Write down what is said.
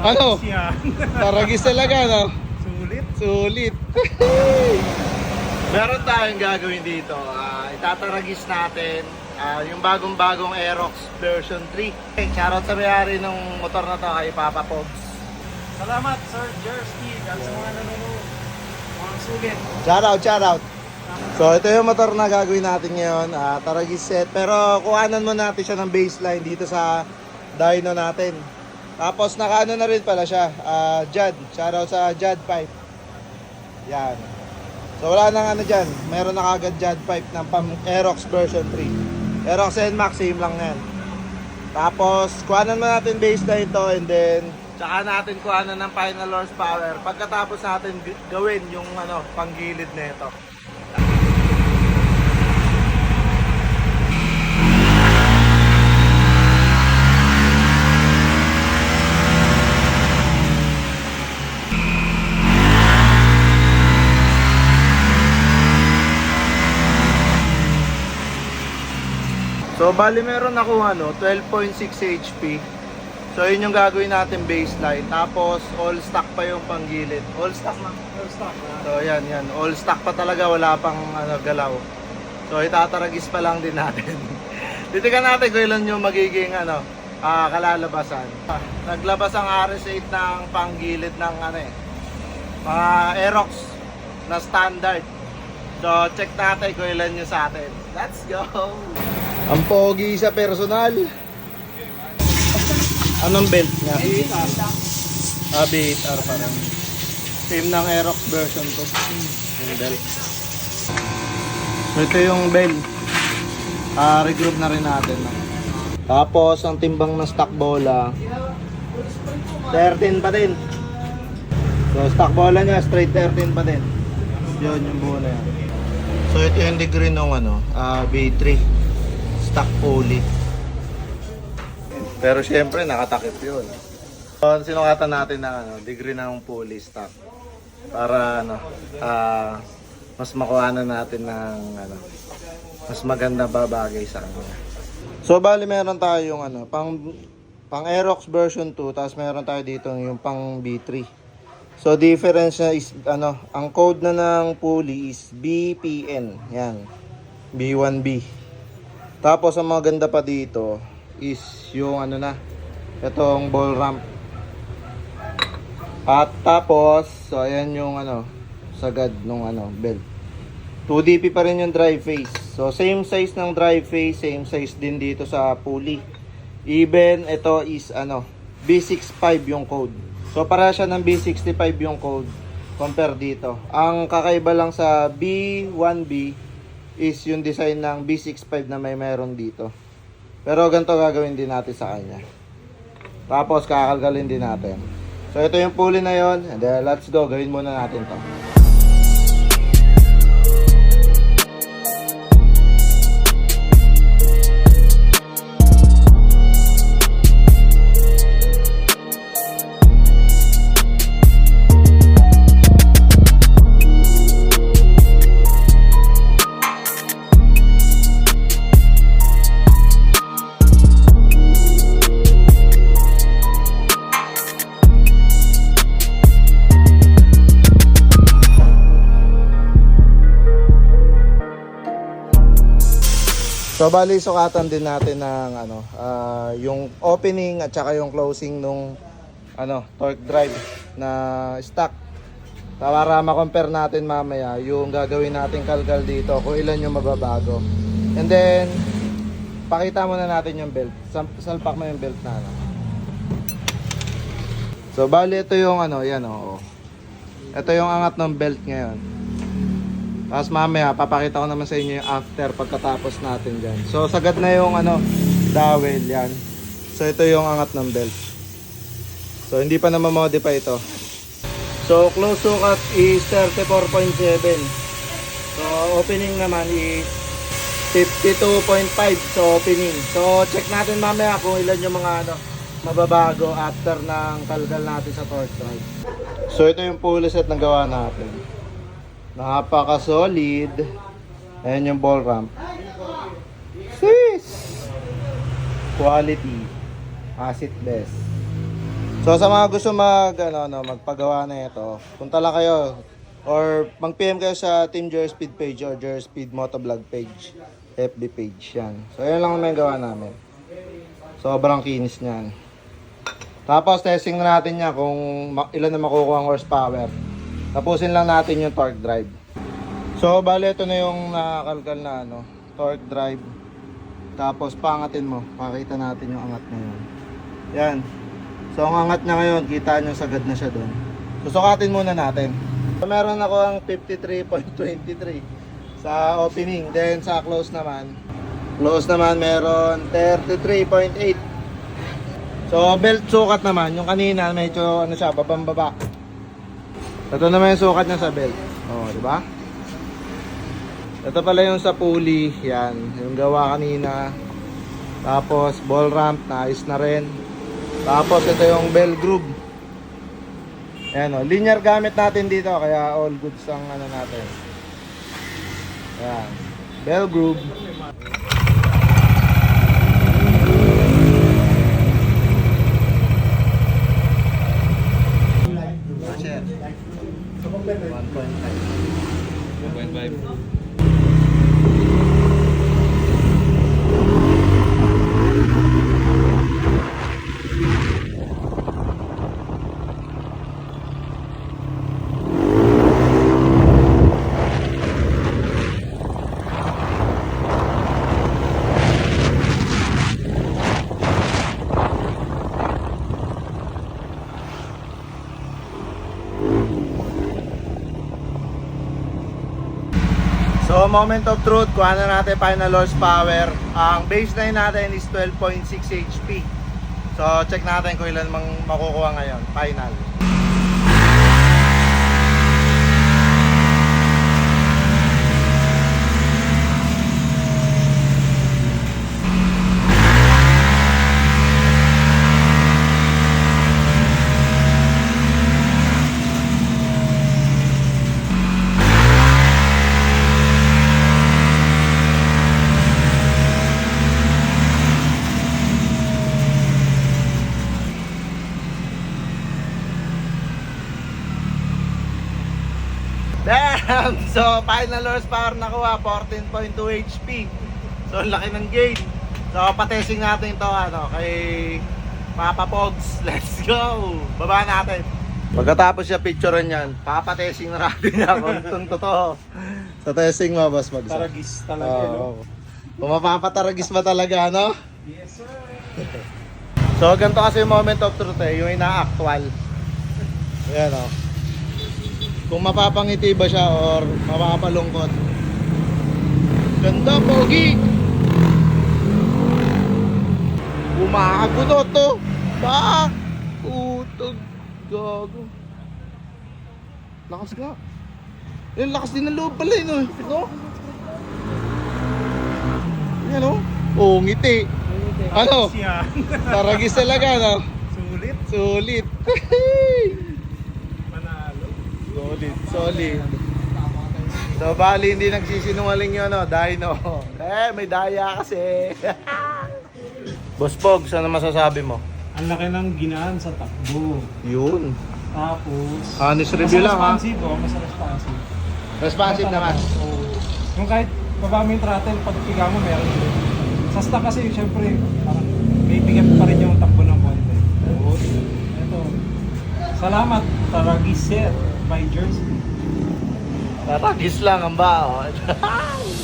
Ano? Yan. Taragis talaga, no? Sulit. Sulit. Meron tayong gagawin dito. Ah, itataragis natin ah, yung bagong-bagong Aerox version 3. Okay, shoutout sa may-ari ng motor na to kay Papa Pogs. Salamat, Sir Jersey, at sa mga nanonood. Mga sulit. Shoutout, shoutout. So ito yung motor na gagawin natin ngayon, ah, Taragis set. Pero kuhanan mo natin siya ng baseline dito sa dyno natin. Tapos nakaano na rin pala siya, ah, Jad. Shoutout sa Jad Pipe. Yan. So wala nang ano dyan, meron na kagad Jad Pipe ng pang Aerox version 3. Aerox NMAX, same lang yan. Tapos kuhanan mo natin baseline to and then tsaka natin kuhanan ng final horsepower pagkatapos natin gawin yung ano, panggilid nito. So, bali meron ako ano, 12.6 HP. So, yun yung gagawin natin baseline. Tapos, all stock pa yung panggilid. All stock na. Well, stop. ah. So, yan, yan. All stock pa talaga. Wala pang ano, galaw. So, itataragis pa lang din natin. Titigan natin kung ilan yung magiging ano, ah, kalalabasan. Naglabas ang RS8 ng panggilid ng ano eh, mga Aerox na standard. So, check natin kung ilan yung sa atin. Let's go! Ang pogi sa personal. Anong belt niya? Ah, B8R pa rin. Same ng Aerox version to. Yung belt. Ito yung belt. Ah, regroup na rin natin. Tapos, ang timbang ng stock bola, 13 pa din. So, stock bola niya, straight 13 pa din. Yun, yung bola yan. So, ito yung degree ng ano, ah, B3. Stock pulley. Pero syempre, nakatakip yun. So, sinukatan natin ng ano, degree ng pulley stock. Para ano, ah, mas makuha na natin ng ano, mas maganda babagay sa kanya. So bali meron tayong ano, pang pang Aerox version 2, tapos meron tayo dito yung pang B3. So difference niya is ano, ang code na ng pulley is BPN. Yan. B1B. Tapos ang maganda pa dito is yung ano na, itong ball ramp. At tapos, so ayan yung ano, sagad nung ano, belt. 2DP pa rin yung drive face. So same size ng drive face, same size din dito sa pulley. Even ito is ano, B65 yung code. So para siya ng B65 yung code compare dito. Ang kakaiba lang sa B1B is yung design ng B65 na may meron dito. Pero ganito gagawin din natin sa kanya. Tapos kakalgalin din natin. So ito yung pulley na yon. And then let's go, gawin muna natin to. Bali sukatan din natin ng ano, ah, yung opening at saka yung closing nung ano, torque drive na stock. Para ma-compare natin mamaya yung gagawin natin kalkal dito kung ilan yung mababago. And then pakita muna natin yung belt. Salpak mo yung belt na ano. So bali ito yung ano, yan oh. Ito yung angat ng belt ngayon. Tapos mamaya, papakita ko naman sa inyo yung after pagkatapos natin dyan. So, sagad na yung ano, dowel yan. So, ito yung angat ng belt. So, hindi pa naman modify ito. So, close sukat is 34.7. So, opening naman is 52.5 so opening. So, check natin mamaya kung ilan yung mga ano, mababago after ng kalgal natin sa torque drive. So, ito yung pulley set na gawa natin. Napaka-solid. Ayan yung ball ramp. Sis! Quality. Acid best. So sa mga gusto mag ano no, magpagawa na ito, punta lang kayo or mag-PM kayo sa Team Jer Speed page or Jer Speed Motovlog page, FB page yan. So yan lang yung gawa namin. Sobrang kinis niyan. Tapos testing na natin niya kung ilan na makukuha ang horsepower. Tapusin lang natin yung torque drive. So bale ito na yung nakakalkal na ano, torque drive. Tapos pangatin mo, pakita natin yung angat na yun. Yan. So ang angat niya ngayon, kita nyo sagad na siya doon. Susukatin muna natin. So, meron ako ang 53.23 sa opening. Then sa close naman, close naman meron 33.8. So belt sukat naman, yung kanina medyo ano siya, babang baba. Ito naman yung sukat niya sa belt. Oh, di ba? Ito pala yung sa pulley, yan, yung gawa kanina. Tapos ball ramp, naayos na rin. Tapos ito yung bell groove. Ayan o, linear gamit natin dito kaya all goods ang ano natin. Ayan, bell groove. So, moment of truth, kuha na natin final horsepower. Ang baseline natin is 12.6 HP. So, check natin kung ilan mang makukuha ngayon. Final. So, final horsepower nakuha, 14.2 HP. So, ang laki ng gain. So, patesting natin to ano, kay Papa Pogs. Let's go! Baba natin. Pagkatapos siya picturean yan, papatesting na natin niya kung itong totoo. Sa testing mo, boss Mags. Taragis talaga, no? Oo. Kung mapapataragis ba talaga, no? Yes, sir. So, ganito kasi yung moment of truth eh, yung ina-actual. Ayan o. Kung mapapangiti ba siya or mapapalungkot. Ganda, pogi! Umahagunot to! Ba! Utog! Gago. Lakas nga. Yung lakas din ng loob pala yun, no? no? Yan o. Oh, ngiti. Ano? Taragis talaga, no? Sulit. Sulit. Solid, solid. So, bali, hindi nagsisinungaling yun, no? Dino. Eh, may daya kasi. Boss Pogs, ano masasabi mo? Ang laki ng ginaan sa takbo. Yun. Tapos... Honest review lang, ha? Mas responsive, oh. Mas responsive. Responsive naman. Oo. Yung kahit baba mo yung throttle, pag piga mo, meron din. Sa stock kasi, syempre, parang may bigat pa rin yung takbo ng konti. Oo. Ito. Salamat, Taragiset by Jersey. Taragis lang ang baon.